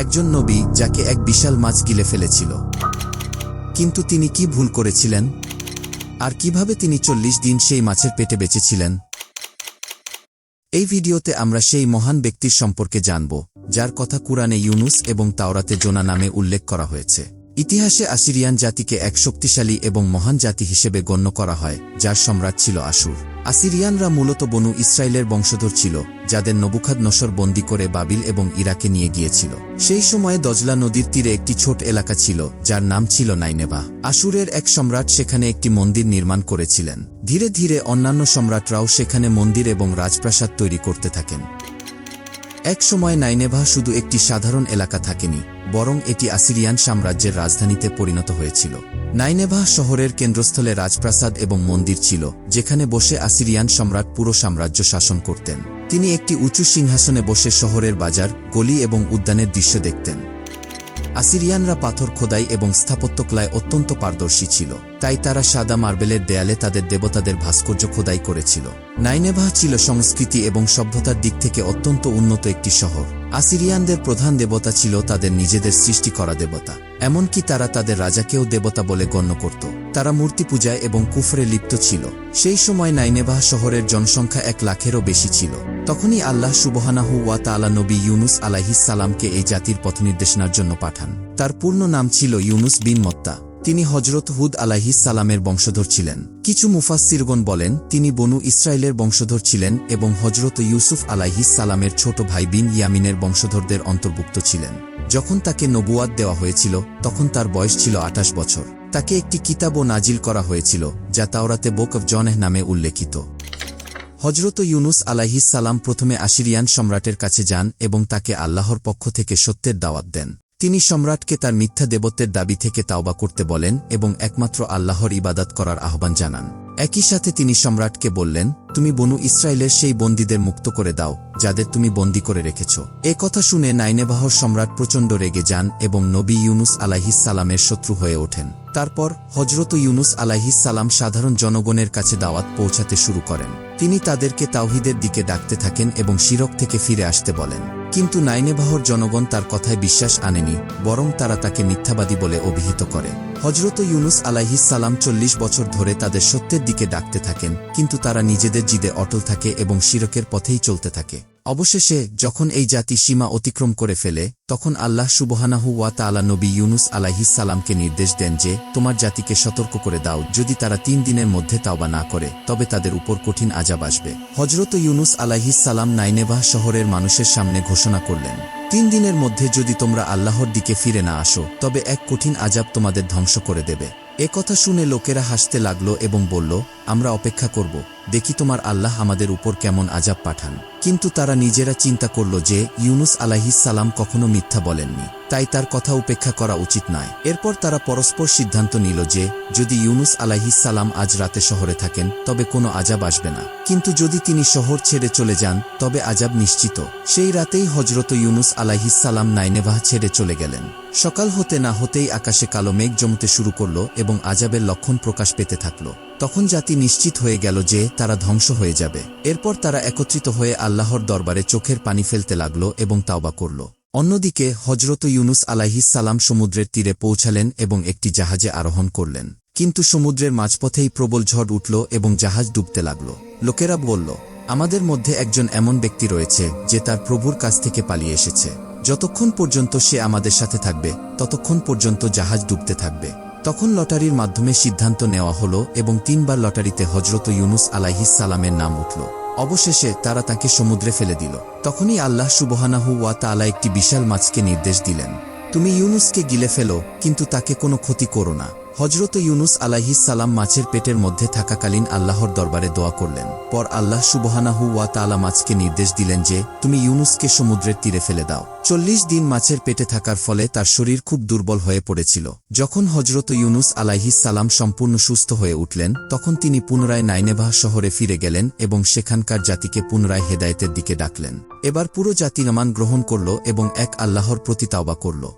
একজন নবী যাকে এক বিশাল মাছ গিলে ফেলেছিল। কিন্তু তিনি কি ভুল করেছিলেন? আর কীভাবে তিনি চল্লিশ দিন সেই মাছের পেটে বেঁচেছিলেন? এই ভিডিওতে আমরা সেই মহান ব্যক্তির সম্পর্কে জানব, যার কথা কুরআনে ইউনুস এবং তাওরাতে জোনা নামে উল্লেখ করা হয়েছে। ইতিহাসে আসিরিয়ান জাতিকে এক শক্তিশালী এবং মহান জাতি হিসেবে গণ্য করা হয়, যার সম্রাট ছিল আশুর। আসিরিয়ানরা মূলত বনু ইসরায়েলের বংশধর ছিল, যাদের নবুখাদ নসর বন্দী করে বাবিল এবং ইরাকে নিয়ে গিয়েছিল। সেই সময়ে দজলা নদীর তীরে একটি ছোট এলাকা ছিল, যার নাম ছিল নাইনেবা আশুরের এক সম্রাট সেখানে একটি মন্দির নির্মাণ করেছিলেন। ধীরে ধীরে অন্যান্য সম্রাটরাও সেখানে মন্দির এবং রাজপ্রাসাদ তৈরি করতে থাকেন। এক সময় নাইনেভা শুধু একটি সাধারণ এলাকা থাকেনি, বরং এটি আসিরিয়ান সাম্রাজ্যের রাজধানীতে পরিণত হয়েছিল। নাইনেভা শহরের কেন্দ্রস্থলে রাজপ্রাসাদ এবং মন্দির ছিল, যেখানে বসে আসিরিয়ান সম্রাট পুরো সাম্রাজ্য শাসন করতেন। তিনি একটি উঁচু সিংহাসনে বসে শহরের বাজার, গলি এবং উদ্যানের দৃশ্য দেখতেন। আসিরিয়ানরা পাথর খোদাই এবং স্থাপত্যকলায় অত্যন্ত পারদর্শী ছিল, তাই তারা সাদা মার্বেলের দেয়ালে তাদের দেবতাদের ভাস্কর্য খোদাই করেছিল। নাইনেভা ছিল সংস্কৃতি এবং সভ্যতার দিক থেকে অত্যন্ত উন্নত একটি শহর। আসিরিয়ানদের প্রধান দেবতা ছিল তাদের নিজেদের সৃষ্টি করা দেবতা, এমনকি তারা তাদের রাজাকেও দেবতা বলে গণ্য করত। তারা মূর্তি পূজায় এবং কুফরে লিপ্ত ছিল। সেই সময় নাইনেবাহ শহরের জনসংখ্যা এক লাখেরও বেশি ছিল। তখনই আল্লাহ সুবহানাহু ওয়া তাআলা নবী ইউনুস সালামকে এই জাতির পথনির্দেশনার জন্য পাঠান। তার পূর্ণ নাম ছিল ইউনুস বিন মত্তা। তিনি হজরত হুদ সালামের বংশধর ছিলেন। কিছু মুফাসসিরগণ বলেন, তিনি বনু ইসরায়েলের বংশধর ছিলেন এবং হজরত ইউসুফ সালামের ছোট ভাই বিন ইয়ামিনের বংশধরদের অন্তর্ভুক্ত ছিলেন। যখন তাকে নবুয়াদ দেওয়া হয়েছিল, তখন তার বয়স ছিল আঠাশ বছর। তাকে একটি কিতাবও নাজিল করা হয়েছিল, যা তাওরাতে বোক অব জনেহ নামে উল্লেখিত। হজরত ইউনুস সালাম প্রথমে আশিরিয়ান সম্রাটের কাছে যান এবং তাকে আল্লাহর পক্ষ থেকে সত্যের দাওয়াত দেন। তিনি সম্রাটকে তার মিথ্যা দেবত্বের দাবি থেকে তাওবা করতে বলেন এবং একমাত্র আল্লাহর ইবাদাত করার আহ্বান জানান। একই সাথে তিনি সম্রাটকে বললেন, তুমি বনু ইসরায়েলের সেই বন্দীদের মুক্ত করে দাও, যাদের তুমি বন্দী করে রেখেছ। এ কথা শুনে নাইনেবাহর সম্রাট প্রচণ্ড রেগে যান এবং নবী ইউনুস সালামের শত্রু হয়ে ওঠেন। তারপর হজরত ইউনুস সালাম সাধারণ জনগণের কাছে দাওয়াত পৌঁছাতে শুরু করেন। তিনি তাদেরকে তাওহিদের দিকে ডাকতে থাকেন এবং শিরক থেকে ফিরে আসতে বলেন। কিন্তু নাইনেবাহর জনগণ তার কথায় বিশ্বাস আনেনি, বরং তারা তাকে মিথ্যাবাদী বলে অভিহিত করে। হজরত ইউনুস সালাম চল্লিশ বছর ধরে তাদের সত্যের দিকে ডাকতে থাকেন, কিন্তু তারা নিজেদের জিদে অটল থাকে এবং শিরকের পথেই চলতে থাকে। অবশেষে, যখন এই জাতি সীমা অতিক্রম করে ফেলে, তখন আল্লাহ সুবহানাহু ওয়া তাআলা নবী ইউনুস আলাইহিস সালামকে নির্দেশ দেন যে, তোমার জাতিকে সতর্ক করে দাও যদি তারা তিন দিনের মধ্যে তাওবা না করে, তবে তাদের উপর কঠিন আজাব আসবে। হজরত ইউনুস আলাইহিস সালাম নাইনেবাহ শহরের মানুষের সামনে ঘোষণা করলেন, তিন দিনের মধ্যে যদি তোমরা আল্লাহর দিকে ফিরে না আসো, তবে এক কঠিন আজাব তোমাদের ধ্বংস করে দেবে। এ কথা শুনে লোকেরা হাসতে লাগল এবং বলল, আমরা অপেক্ষা করব। দেখি তোমার আল্লাহ আমাদের উপর কেমন আজাব পাঠান। কিন্তু তারা নিজেরা চিন্তা করল যে ইউনুস আলাহিস সালাম কখনো মিথ্যা বলেননি। তাই তার কথা উপেক্ষা করা উচিত নয়। এরপর তারা পরস্পর সিদ্ধান্ত নিল যে, যদি ইউনুস সালাম আজ রাতে শহরে থাকেন, তবে কোনো আজাব আসবে না। কিন্তু যদি তিনি শহর ছেড়ে চলে যান, তবে আজাব নিশ্চিত। সেই রাতেই হজরত ইউনুস সালাম নাইনেবাহ ছেড়ে চলে গেলেন। সকাল হতে না হতেই আকাশে কালো মেঘ জমতে শুরু করল এবং আজাবের লক্ষণ প্রকাশ পেতে থাকল। তখন জাতি নিশ্চিত হয়ে গেল যে, তারা ধ্বংস হয়ে যাবে। এরপর তারা একত্রিত হয়ে আল্লাহর দরবারে চোখের পানি ফেলতে লাগল এবং তাওবা করল। অন্যদিকে হজরত ইউনুস সালাম সমুদ্রের তীরে পৌঁছালেন এবং একটি জাহাজে আরোহণ করলেন। কিন্তু সমুদ্রের মাঝপথেই প্রবল ঝড় উঠল এবং জাহাজ ডুবতে লাগল। লোকেরা বলল, আমাদের মধ্যে একজন এমন ব্যক্তি রয়েছে যে তার প্রভুর কাছ থেকে পালিয়ে এসেছে। যতক্ষণ পর্যন্ত সে আমাদের সাথে থাকবে, ততক্ষণ পর্যন্ত জাহাজ ডুবতে থাকবে। তখন লটারির মাধ্যমে সিদ্ধান্ত নেওয়া হলো এবং তিনবার লটারিতে হজরত ইউনুস সালামের নাম উঠল। অবশেষে তারা তাকে সমুদ্রে ফেলে দিল। তখনই আল্লাহ সুবহানাহু ওয়া তালা একটি বিশাল মাছকে নির্দেশ দিলেন, তুমি ইউনুসকে গিলে ফেলো, কিন্তু তাকে কোনো ক্ষতি করো না। হজরত ইউনুস সালাম মাছের পেটের মধ্যে থাকাকালীন আল্লাহর দরবারে দোয়া করলেন। পর আল্লাহ সুবহানাহু ওয়া তাআলা মাছকে নির্দেশ দিলেন যে, তুমি ইউনুসকে সমুদ্রের তীরে ফেলে দাও। চল্লিশ দিন মাছের পেটে থাকার ফলে তার শরীর খুব দুর্বল হয়ে পড়েছিল। যখন হজরত ইউনুস সালাম সম্পূর্ণ সুস্থ হয়ে উঠলেন, তখন তিনি পুনরায় নাইনেবাহ শহরে ফিরে গেলেন এবং সেখানকার জাতিকে পুনরায় হেদায়েতের দিকে ডাকলেন। এবার পুরো জাতি নামান গ্রহণ করল এবং এক আল্লাহর প্রতি তাওবা করল।